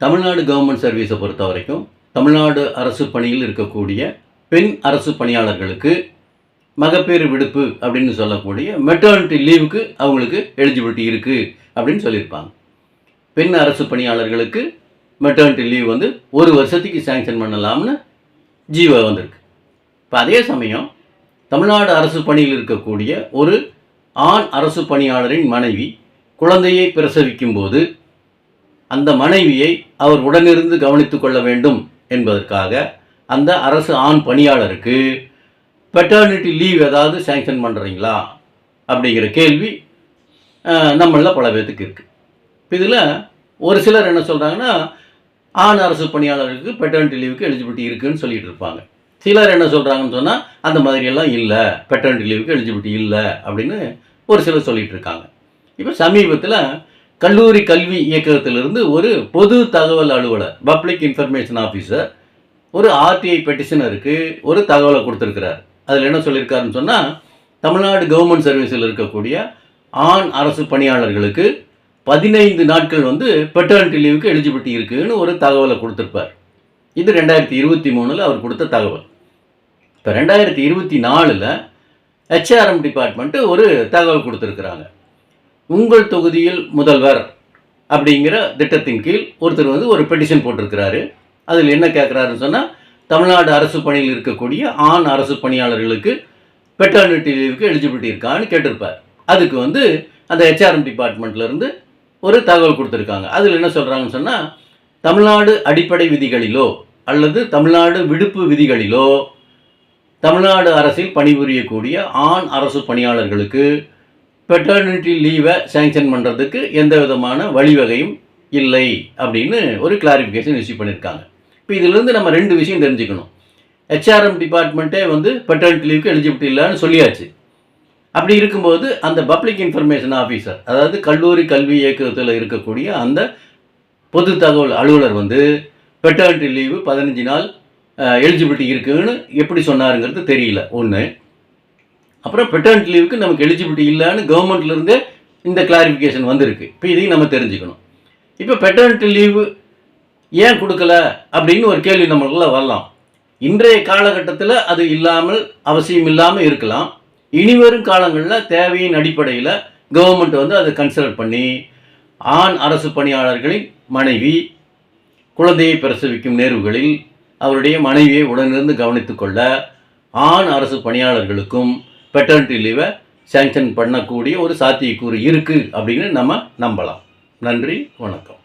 Tamil Nadu government சர்வீஸை பொறுத்த வரைக்கும் தமிழ்நாடு அரசு பணியில் இருக்கக்கூடிய பெண் அரசு பணியாளர்களுக்கு மகப்பேறு விடுப்பு அப்படின்னு சொல்லக்கூடிய மெட்டர்னிட்டி லீவுக்கு அவங்களுக்கு எலிஜிபிலிட்டி இருக்குது அப்படின்னு சொல்லியிருப்பாங்க. பெண் அரசு பணியாளர்களுக்கு மெட்டர்னிட்டி லீவ் வந்து ஒரு வருஷத்துக்கு சேங்ஷன் பண்ணலாம்னு ஜீவோ வந்திருக்கு. இப்போ அதே சமயம் தமிழ்நாடு அரசு பணியில் இருக்கக்கூடிய ஒரு ஆண் அரசு பணியாளரின் மனைவி குழந்தையை பிரசவிக்கும் போது அந்த மனைவியை அவர் உடனிருந்து கவனித்து கொள்ள வேண்டும் என்பதற்காக அந்த அரசு ஆண் பணியாளருக்கு பெட்டர்னிட்டி லீவ் ஏதாவது சேங்ஷன் பண்ணுறீங்களா அப்படிங்கிற கேள்வி நம்மளில் பல பேர்த்துக்கு இருக்குது இதில் ஒரு சிலர் என்ன சொல்கிறாங்கன்னா ஆண் அரசு பணியாளருக்கு பெட்டர்னிட்டி லீவுக்கு எலிஜிபிலிட்டி இருக்குதுன்னு சொல்லிட்டு இருப்பாங்க. சிலர் என்ன சொல்கிறாங்கன்னு சொன்னால் அந்த மாதிரியெல்லாம் இல்லை பெட்டர்னிட்டி லீவுக்கு எலிஜிபிலிட்டி இல்லை அப்படின்னு ஒரு சிலர் சொல்லிகிட்டு இருக்காங்க. இப்போ சமீபத்தில் கல்லூரி கல்வி இயக்ககத்திலிருந்து ஒரு பொது தகவல் அலுவலர் பப்ளிக் இன்ஃபர்மேஷன் ஆஃபீஸர் ஒரு ஆர்டிஐ பெட்டிஷனருக்கு ஒரு தகவலை கொடுத்துருக்கிறார். அதில் என்ன சொல்லியிருக்காருன்னு சொன்னால் தமிழ்நாடு கவர்மெண்ட் சர்வீஸில் இருக்கக்கூடிய ஆண் அரசு பணியாளர்களுக்கு பதினைந்து நாட்கள் வந்து பெட்டர்னிட்டி லீவுக்கு எலிஜிபிலிட்டி இருக்குதுன்னு ஒரு தகவலை கொடுத்துருப்பார். இது ரெண்டாயிரத்தி இருபத்தி மூணில் அவர் கொடுத்த தகவல். இப்போ ரெண்டாயிரத்தி இருபத்தி நாலில் ஹெச்ஆர்எம் டிபார்ட்மெண்ட்டு ஒரு தகவல் கொடுத்துருக்குறாங்க. உங்கள் தொகுதியில் முதல்வர் அப்படிங்கிற திட்டத்தின் கீழ் ஒருத்தர் வந்து ஒரு பெட்டிஷன் போட்டிருக்கிறாரு. அதில் என்ன கேட்குறாருன்னு சொன்னால் தமிழ்நாடு அரசு பணியில் இருக்கக்கூடிய ஆண் அரசு பணியாளர்களுக்கு பெட்டர்னிட்டி லீவுக்கு எலிஜிபிலிட்டி இருக்கான்னு கேட்டிருப்பார். அதுக்கு வந்து அந்த ஹெச்ஆர்எம் டிபார்ட்மெண்ட்லேருந்து ஒரு தகவல் கொடுத்துருக்காங்க. அதில் என்ன சொல்கிறாங்கன்னு சொன்னால் தமிழ்நாடு அடிப்படை விதிகளிலோ அல்லது தமிழ்நாடு விடுப்பு விதிகளிலோ தமிழ்நாடு அரசில் பணிபுரியக்கூடிய ஆண் அரசு பணியாளர்களுக்கு பெட்டர்னிட்டி லீவை சேங்ஷன் பண்ணுறதுக்கு எந்த விதமான வழிவகையும் இல்லை அப்படின்னு ஒரு கிளாரிஃபிகேஷன் இஷ்யூ பண்ணியிருக்காங்க இப்போ இதிலிருந்து நம்ம ரெண்டு விஷயம் தெரிஞ்சுக்கணும். ஹெச்ஆர்எம் டிபார்ட்மெண்ட்டே வந்து பெட்டர்னிட்டி லீவுக்கு எலிஜிபிலிட்டி இல்லைன்னு சொல்லியாச்சு. அப்படி இருக்கும்போது அந்த பப்ளிக் இன்ஃபர்மேஷன் ஆஃபீஸர் அதாவது கல்லூரி கல்வி இயக்கத்தில் இருக்கக்கூடிய அந்த பொது தகவல் அலுவலர் வந்து பெட்டர்னிட்டி லீவு பதினஞ்சு நாள் எலிஜிபிலிட்டி இருக்குதுன்னு எப்படி சொன்னாருங்கிறது தெரியல. ஒன்று அப்புறம் பெட்டர்னிட்டி லீவுக்கு நமக்கு எலிஜிபிலிட்டி இல்லைன்னு கவர்மெண்ட்லேருந்தே இந்த கிளாரிஃபிகேஷன் வந்திருக்கு. இப்போ இதையும் நம்ம தெரிஞ்சுக்கணும். இப்போ பெட்டர்னிட்டி லீவு ஏன் கொடுக்கல அப்படின்னு ஒரு கேள்வி நம்மளுக்குள்ள வரலாம். இன்றைய காலகட்டத்தில் அது இல்லாமல் அவசியம் இல்லாமல் இருக்கலாம். இனிவரும் காலங்களில் தேவையின் அடிப்படையில் கவர்மெண்ட் வந்து அதை கன்சிடர் பண்ணி ஆண் அரசு பணியாளர்களின் மனைவி குழந்தையை பிரசவிக்கும் நேர்வுகளில் அவருடைய மனைவியை உடனிருந்து கவனித்துக்கொள்ள ஆண் அரசு பணியாளர்களுக்கும் பெட்டர்னிட்டி லீவை சேங்ஷன் பண்ணக்கூடிய ஒரு சாத்தியக்கூறு இருக்குது அப்படின்னு நம்ம நம்பலாம். நன்றி வணக்கம்.